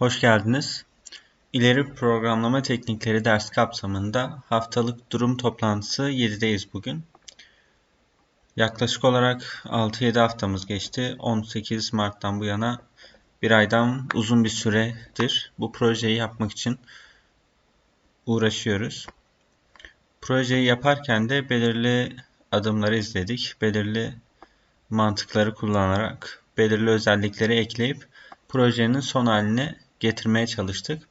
Hoş geldiniz. İleri programlama teknikleri ders kapsamında haftalık durum toplantısı 7'deyiz bugün. Yaklaşık olarak 6-7 haftamız geçti. 18 Mart'tan bu yana bir aydan uzun bir süredir bu projeyi yapmak için uğraşıyoruz. Projeyi yaparken de belirli adımları izledik. Belirli mantıkları kullanarak belirli özellikleri ekleyip projenin son haline getirmeye çalıştık.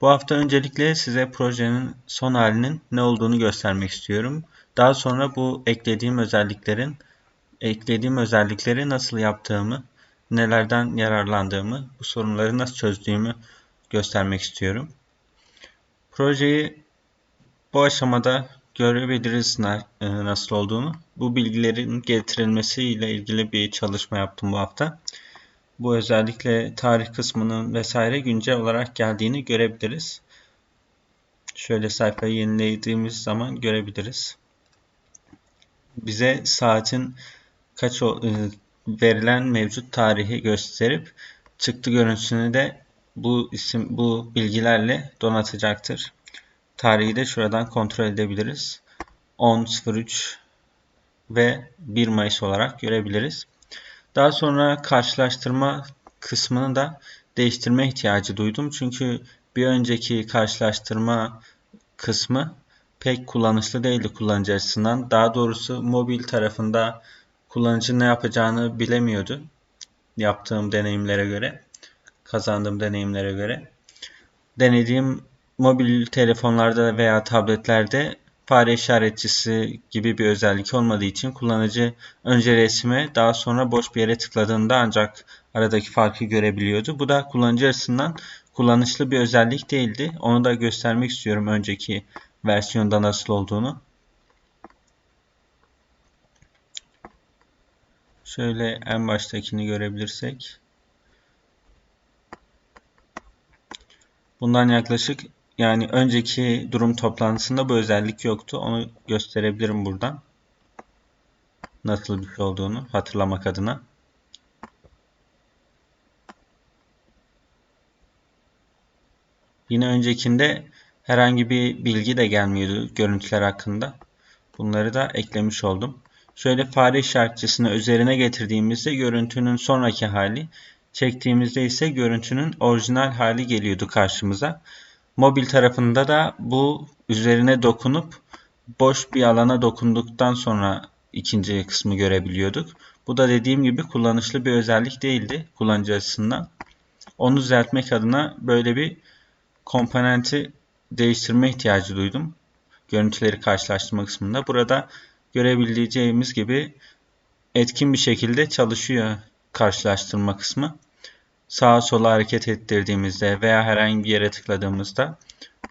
Bu hafta öncelikle size projenin son halinin ne olduğunu göstermek istiyorum. Daha sonra bu eklediğim özelliklerin eklediğim özellikleri nasıl yaptığımı, nelerden yararlandığımı, bu sorunları nasıl çözdüğümü göstermek istiyorum. Projeyi bu aşamada görebiliriz e, nasıl olduğunu. Bu bilgilerin getirilmesi ile ilgili bir çalışma yaptım bu hafta bu özellikle tarih kısmının vesaire güncel olarak geldiğini görebiliriz. Şöyle sayfayı yenilediğimiz zaman görebiliriz. Bize saatin kaç e, verilen mevcut tarihi gösterip çıktı görüntüsünü de bu isim bu bilgilerle donatacaktır. Tarihi de şuradan kontrol edebiliriz. 10.03 ve 1 Mayıs olarak görebiliriz. Daha sonra karşılaştırma kısmını da değiştirme ihtiyacı duydum. Çünkü bir önceki karşılaştırma kısmı pek kullanışlı değildi kullanıcı açısından. Daha doğrusu mobil tarafında kullanıcı ne yapacağını bilemiyordu. Yaptığım deneyimlere göre, kazandığım deneyimlere göre. Denediğim mobil telefonlarda veya tabletlerde fare işaretçisi gibi bir özellik olmadığı için kullanıcı önce resme daha sonra boş bir yere tıkladığında ancak aradaki farkı görebiliyordu. Bu da kullanıcı açısından kullanışlı bir özellik değildi. Onu da göstermek istiyorum önceki versiyonda nasıl olduğunu. Şöyle en baştakini görebilirsek. Bundan yaklaşık yani önceki durum toplantısında bu özellik yoktu. Onu gösterebilirim buradan. Nasıl bir şey olduğunu hatırlamak adına. Yine öncekinde herhangi bir bilgi de gelmiyordu görüntüler hakkında. Bunları da eklemiş oldum. Şöyle fare işaretçisini üzerine getirdiğimizde görüntünün sonraki hali, çektiğimizde ise görüntünün orijinal hali geliyordu karşımıza. Mobil tarafında da bu üzerine dokunup boş bir alana dokunduktan sonra ikinci kısmı görebiliyorduk. Bu da dediğim gibi kullanışlı bir özellik değildi kullanıcı açısından. Onu düzeltmek adına böyle bir komponenti değiştirme ihtiyacı duydum. Görüntüleri karşılaştırma kısmında. Burada görebileceğimiz gibi etkin bir şekilde çalışıyor karşılaştırma kısmı sağa sola hareket ettirdiğimizde veya herhangi bir yere tıkladığımızda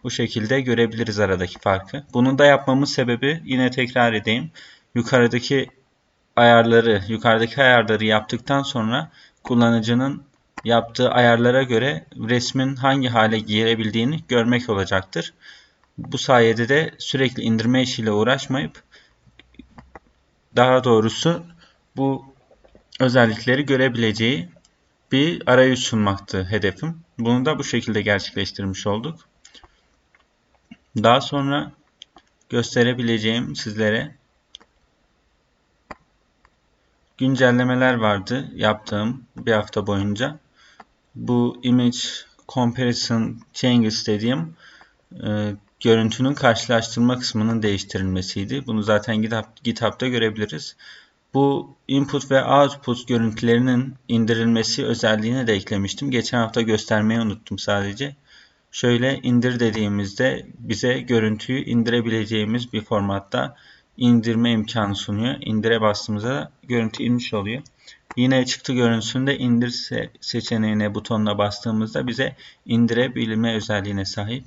bu şekilde görebiliriz aradaki farkı. Bunu da yapmamın sebebi yine tekrar edeyim. Yukarıdaki ayarları, yukarıdaki ayarları yaptıktan sonra kullanıcının yaptığı ayarlara göre resmin hangi hale gelebildiğini görmek olacaktır. Bu sayede de sürekli indirme işiyle uğraşmayıp daha doğrusu bu özellikleri görebileceği bir arayüz sunmaktı hedefim. Bunu da bu şekilde gerçekleştirmiş olduk. Daha sonra gösterebileceğim sizlere güncellemeler vardı yaptığım bir hafta boyunca. Bu image comparison changes dediğim e, görüntünün karşılaştırma kısmının değiştirilmesiydi. Bunu zaten GitHub, GitHub'da görebiliriz. Bu input ve output görüntülerinin indirilmesi özelliğini de eklemiştim. Geçen hafta göstermeyi unuttum sadece. Şöyle indir dediğimizde bize görüntüyü indirebileceğimiz bir formatta indirme imkanı sunuyor. İndire bastığımızda görüntü inmiş oluyor. Yine çıktı görüntüsünde indir seçeneğine butonuna bastığımızda bize indirebilme özelliğine sahip.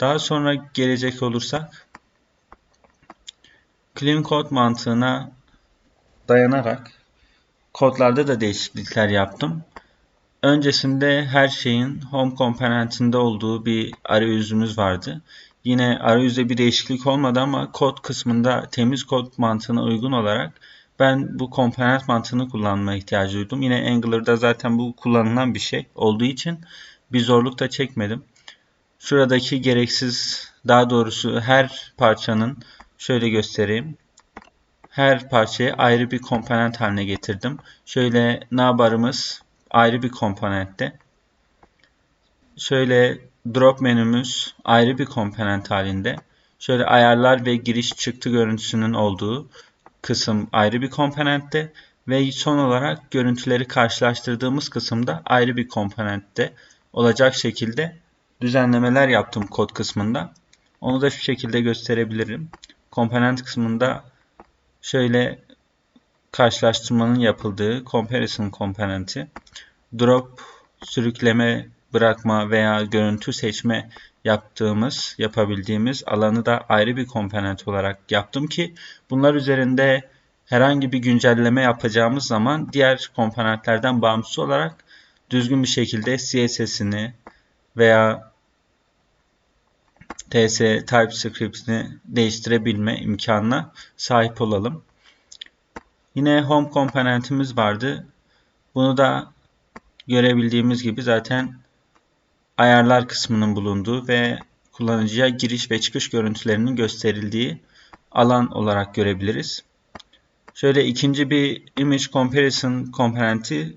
Daha sonra gelecek olursak Clean Code mantığına dayanarak kodlarda da değişiklikler yaptım. Öncesinde her şeyin home komponentinde olduğu bir arayüzümüz vardı. Yine arayüzde bir değişiklik olmadı ama kod kısmında temiz kod mantığına uygun olarak ben bu komponent mantığını kullanmaya ihtiyacı duydum. Yine Angular'da zaten bu kullanılan bir şey olduğu için bir zorluk da çekmedim. Şuradaki gereksiz, daha doğrusu her parçanın şöyle göstereyim. Her parçayı ayrı bir komponent haline getirdim. Şöyle navbarımız ayrı bir komponentte. Şöyle drop menümüz ayrı bir komponent halinde. Şöyle ayarlar ve giriş çıktı görüntüsünün olduğu kısım ayrı bir komponentte ve son olarak görüntüleri karşılaştırdığımız kısımda ayrı bir komponentte olacak şekilde düzenlemeler yaptım kod kısmında. Onu da şu şekilde gösterebilirim. Komponent kısmında şöyle karşılaştırmanın yapıldığı comparison komponenti drop sürükleme bırakma veya görüntü seçme yaptığımız, yapabildiğimiz alanı da ayrı bir komponent olarak yaptım ki bunlar üzerinde herhangi bir güncelleme yapacağımız zaman diğer komponentlerden bağımsız olarak düzgün bir şekilde CSS'ini veya TS TypeScript'ini değiştirebilme imkanına sahip olalım. Yine home komponentimiz vardı. Bunu da görebildiğimiz gibi zaten ayarlar kısmının bulunduğu ve kullanıcıya giriş ve çıkış görüntülerinin gösterildiği alan olarak görebiliriz. Şöyle ikinci bir image comparison komponenti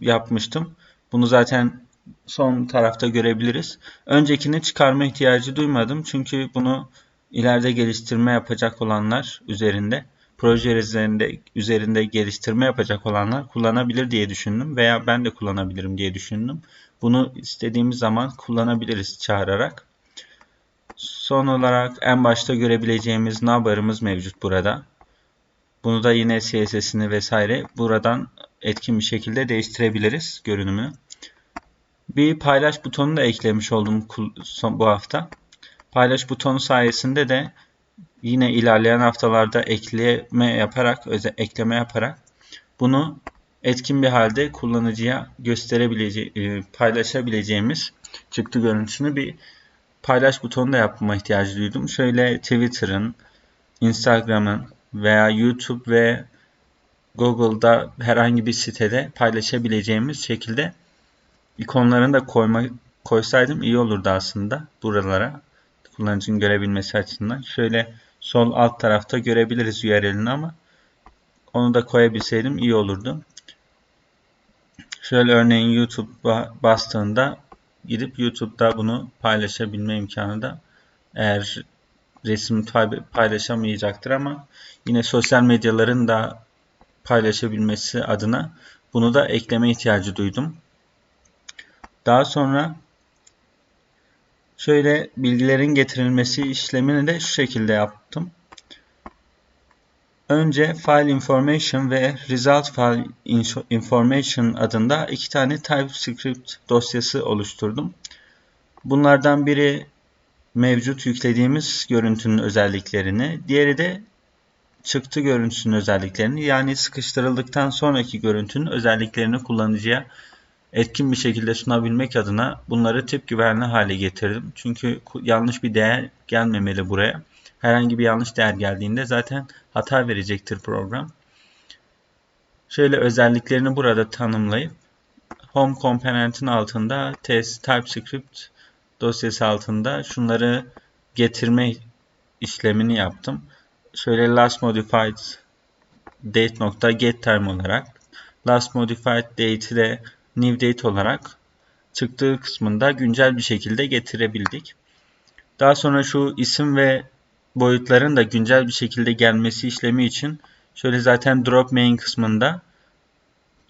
yapmıştım. Bunu zaten son tarafta görebiliriz. Öncekini çıkarma ihtiyacı duymadım. Çünkü bunu ileride geliştirme yapacak olanlar üzerinde, proje üzerinde, üzerinde geliştirme yapacak olanlar kullanabilir diye düşündüm. Veya ben de kullanabilirim diye düşündüm. Bunu istediğimiz zaman kullanabiliriz çağırarak. Son olarak en başta görebileceğimiz navbarımız mevcut burada. Bunu da yine CSS'ini vesaire buradan etkin bir şekilde değiştirebiliriz görünümü. Bir paylaş butonu da eklemiş oldum bu hafta. Paylaş butonu sayesinde de yine ilerleyen haftalarda ekleme yaparak, ekleme yaparak bunu etkin bir halde kullanıcıya gösterebileceği, e, paylaşabileceğimiz çıktı görüntüsünü bir paylaş butonu da yapma ihtiyacı duydum. Şöyle Twitter'ın, Instagram'ın veya YouTube ve Google'da herhangi bir sitede paylaşabileceğimiz şekilde ikonlarını da koyma, koysaydım iyi olurdu aslında buralara kullanıcının görebilmesi açısından. Şöyle sol alt tarafta görebiliriz URL'ini ama onu da koyabilseydim iyi olurdu. Şöyle örneğin YouTube'a bastığında gidip YouTube'da bunu paylaşabilme imkanı da eğer resim paylaşamayacaktır ama yine sosyal medyaların da paylaşabilmesi adına bunu da ekleme ihtiyacı duydum. Daha sonra şöyle bilgilerin getirilmesi işlemini de şu şekilde yaptım. Önce File Information ve Result File Information adında iki tane TypeScript dosyası oluşturdum. Bunlardan biri mevcut yüklediğimiz görüntünün özelliklerini, diğeri de çıktı görüntüsünün özelliklerini yani sıkıştırıldıktan sonraki görüntünün özelliklerini kullanıcıya etkin bir şekilde sunabilmek adına bunları tip güvenli hale getirdim. Çünkü yanlış bir değer gelmemeli buraya herhangi bir yanlış değer geldiğinde zaten hata verecektir program. Şöyle özelliklerini burada tanımlayıp Home komponentin altında test TypeScript dosyası altında şunları getirme işlemini yaptım. Şöyle last modified date get time olarak last modified date'i de new date olarak çıktığı kısmında güncel bir şekilde getirebildik. Daha sonra şu isim ve boyutların da güncel bir şekilde gelmesi işlemi için şöyle zaten drop main kısmında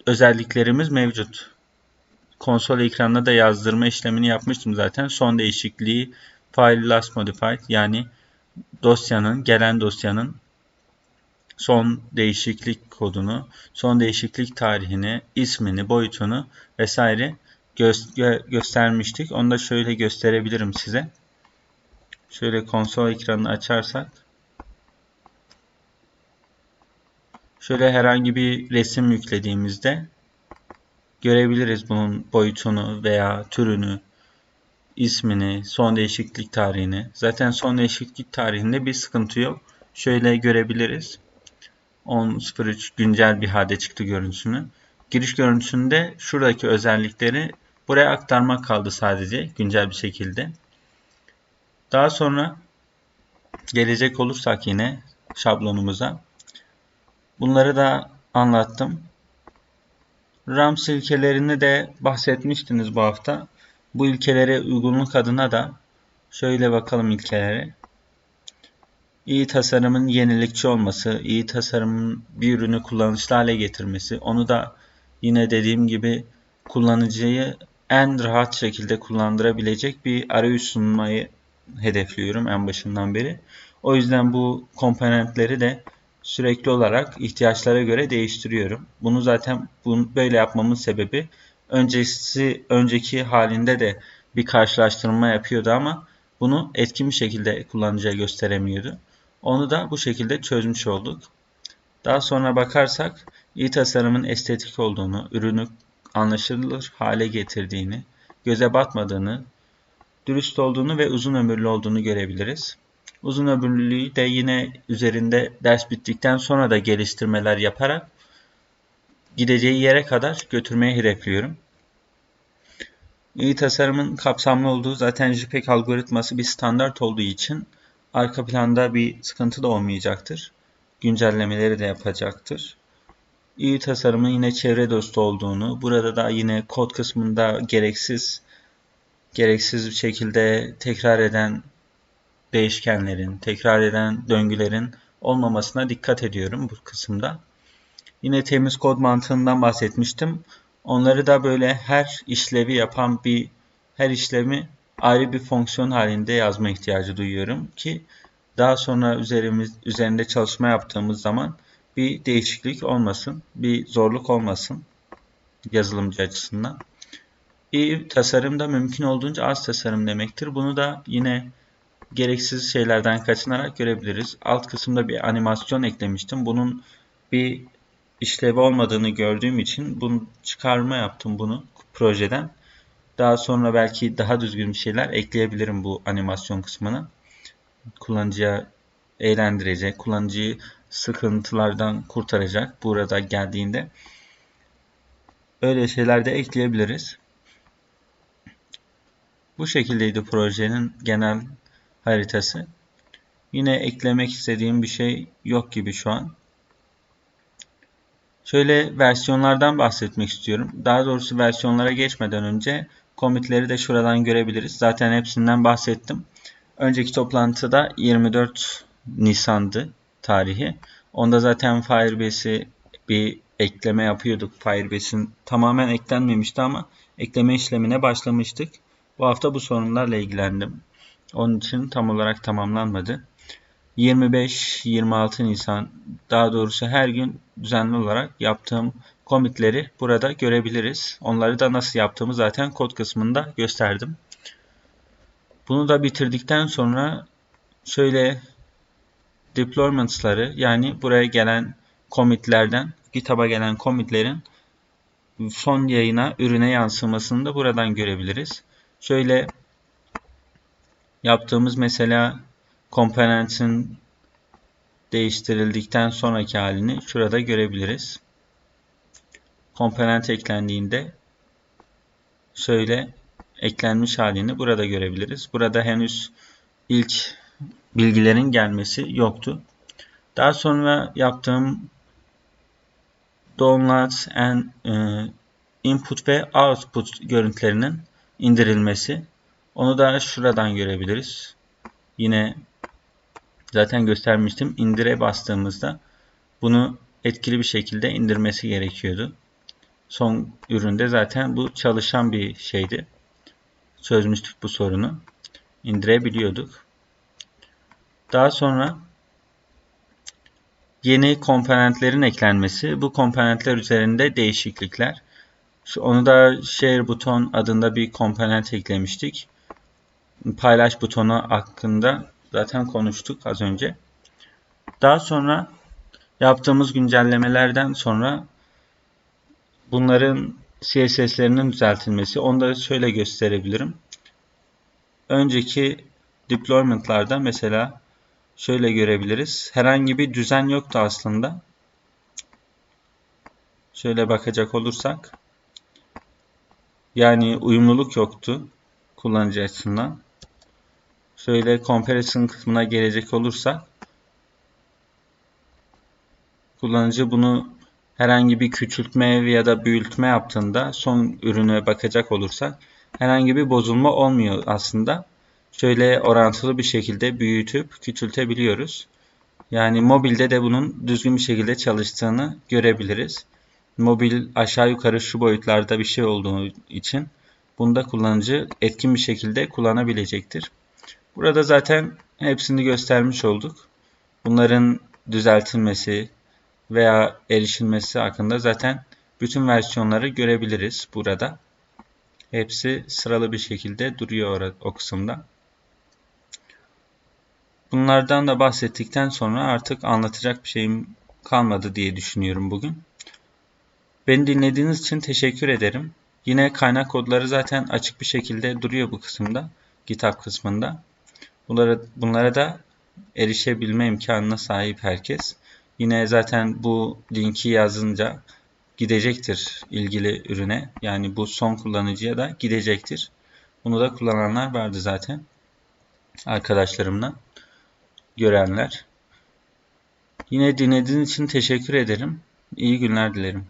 özelliklerimiz mevcut. Konsol ekranına da yazdırma işlemini yapmıştım zaten. Son değişikliği file last modified yani dosyanın, gelen dosyanın son değişiklik kodunu, son değişiklik tarihini, ismini, boyutunu vesaire gö gö göstermiştik. Onu da şöyle gösterebilirim size. Şöyle konsol ekranını açarsak şöyle herhangi bir resim yüklediğimizde görebiliriz bunun boyutunu veya türünü, ismini, son değişiklik tarihini. Zaten son değişiklik tarihinde bir sıkıntı yok. Şöyle görebiliriz. 10.03 güncel bir halde çıktı görüntüsünü. Giriş görüntüsünde şuradaki özellikleri buraya aktarmak kaldı sadece güncel bir şekilde. Daha sonra gelecek olursak yine şablonumuza. Bunları da anlattım. Rams ilkelerini de bahsetmiştiniz bu hafta. Bu ilkelere uygunluk adına da şöyle bakalım ilkelere. İyi tasarımın yenilikçi olması, iyi tasarımın bir ürünü kullanışlı hale getirmesi, onu da yine dediğim gibi kullanıcıyı en rahat şekilde kullandırabilecek bir arayüz sunmayı hedefliyorum en başından beri. O yüzden bu komponentleri de sürekli olarak ihtiyaçlara göre değiştiriyorum. Bunu zaten bunu böyle yapmamın sebebi öncesi önceki halinde de bir karşılaştırma yapıyordu ama bunu etkin bir şekilde kullanıcıya gösteremiyordu. Onu da bu şekilde çözmüş olduk. Daha sonra bakarsak iyi tasarımın estetik olduğunu, ürünü anlaşılır hale getirdiğini, göze batmadığını, dürüst olduğunu ve uzun ömürlü olduğunu görebiliriz. Uzun ömürlülüğü de yine üzerinde ders bittikten sonra da geliştirmeler yaparak gideceği yere kadar götürmeyi hedefliyorum. İyi tasarımın kapsamlı olduğu zaten JPEG algoritması bir standart olduğu için arka planda bir sıkıntı da olmayacaktır. Güncellemeleri de yapacaktır. İyi tasarımın yine çevre dostu olduğunu, burada da yine kod kısmında gereksiz gereksiz bir şekilde tekrar eden değişkenlerin, tekrar eden döngülerin olmamasına dikkat ediyorum bu kısımda. Yine temiz kod mantığından bahsetmiştim. Onları da böyle her işlevi yapan bir her işlemi ayrı bir fonksiyon halinde yazma ihtiyacı duyuyorum ki daha sonra üzerimiz üzerinde çalışma yaptığımız zaman bir değişiklik olmasın, bir zorluk olmasın yazılımcı açısından. İyi tasarım da mümkün olduğunca az tasarım demektir. Bunu da yine gereksiz şeylerden kaçınarak görebiliriz. Alt kısımda bir animasyon eklemiştim. Bunun bir işlevi olmadığını gördüğüm için bunu çıkarma yaptım bunu projeden. Daha sonra belki daha düzgün bir şeyler ekleyebilirim bu animasyon kısmına. Kullanıcıya eğlendirecek, kullanıcıyı sıkıntılardan kurtaracak burada geldiğinde. Öyle şeyler de ekleyebiliriz. Bu şekildeydi projenin genel haritası. Yine eklemek istediğim bir şey yok gibi şu an. Şöyle versiyonlardan bahsetmek istiyorum. Daha doğrusu versiyonlara geçmeden önce commitleri de şuradan görebiliriz. Zaten hepsinden bahsettim. Önceki toplantıda 24 Nisan'dı tarihi. Onda zaten Firebase'i bir ekleme yapıyorduk. Firebase'in tamamen eklenmemişti ama ekleme işlemine başlamıştık. Bu hafta bu sorunlarla ilgilendim. Onun için tam olarak tamamlanmadı. 25-26 Nisan daha doğrusu her gün düzenli olarak yaptığım commitleri burada görebiliriz. Onları da nasıl yaptığımı zaten kod kısmında gösterdim. Bunu da bitirdikten sonra şöyle deployments'ları yani buraya gelen commitlerden GitHub'a gelen commitlerin son yayına, ürüne yansımasını da buradan görebiliriz. Şöyle yaptığımız mesela komponentin değiştirildikten sonraki halini şurada görebiliriz. Komponent eklendiğinde şöyle eklenmiş halini burada görebiliriz. Burada henüz ilk bilgilerin gelmesi yoktu. Daha sonra yaptığım download and e, input ve output görüntülerinin indirilmesi. Onu da şuradan görebiliriz. Yine zaten göstermiştim. İndire bastığımızda bunu etkili bir şekilde indirmesi gerekiyordu. Son üründe zaten bu çalışan bir şeydi. Çözmüştük bu sorunu. İndirebiliyorduk. Daha sonra yeni komponentlerin eklenmesi. Bu komponentler üzerinde değişiklikler. Onu da share buton adında bir komponent eklemiştik. Paylaş butonu hakkında zaten konuştuk az önce. Daha sonra yaptığımız güncellemelerden sonra bunların CSS'lerinin düzeltilmesi. Onu da şöyle gösterebilirim. Önceki deployment'larda mesela şöyle görebiliriz. Herhangi bir düzen yoktu aslında. Şöyle bakacak olursak yani uyumluluk yoktu kullanıcı açısından. Şöyle comparison kısmına gelecek olursak kullanıcı bunu herhangi bir küçültme ya da büyütme yaptığında son ürüne bakacak olursak herhangi bir bozulma olmuyor aslında. Şöyle orantılı bir şekilde büyütüp küçültebiliyoruz. Yani mobilde de bunun düzgün bir şekilde çalıştığını görebiliriz. Mobil aşağı yukarı şu boyutlarda bir şey olduğu için bunda kullanıcı etkin bir şekilde kullanabilecektir. Burada zaten hepsini göstermiş olduk. Bunların düzeltilmesi veya erişilmesi hakkında zaten bütün versiyonları görebiliriz burada. Hepsi sıralı bir şekilde duruyor o kısımda. Bunlardan da bahsettikten sonra artık anlatacak bir şeyim kalmadı diye düşünüyorum bugün. Beni dinlediğiniz için teşekkür ederim. Yine kaynak kodları zaten açık bir şekilde duruyor bu kısımda. GitHub kısmında. Bunlara, bunlara da erişebilme imkanına sahip herkes. Yine zaten bu linki yazınca gidecektir ilgili ürüne. Yani bu son kullanıcıya da gidecektir. Bunu da kullananlar vardı zaten. Arkadaşlarımla görenler. Yine dinlediğiniz için teşekkür ederim. İyi günler dilerim.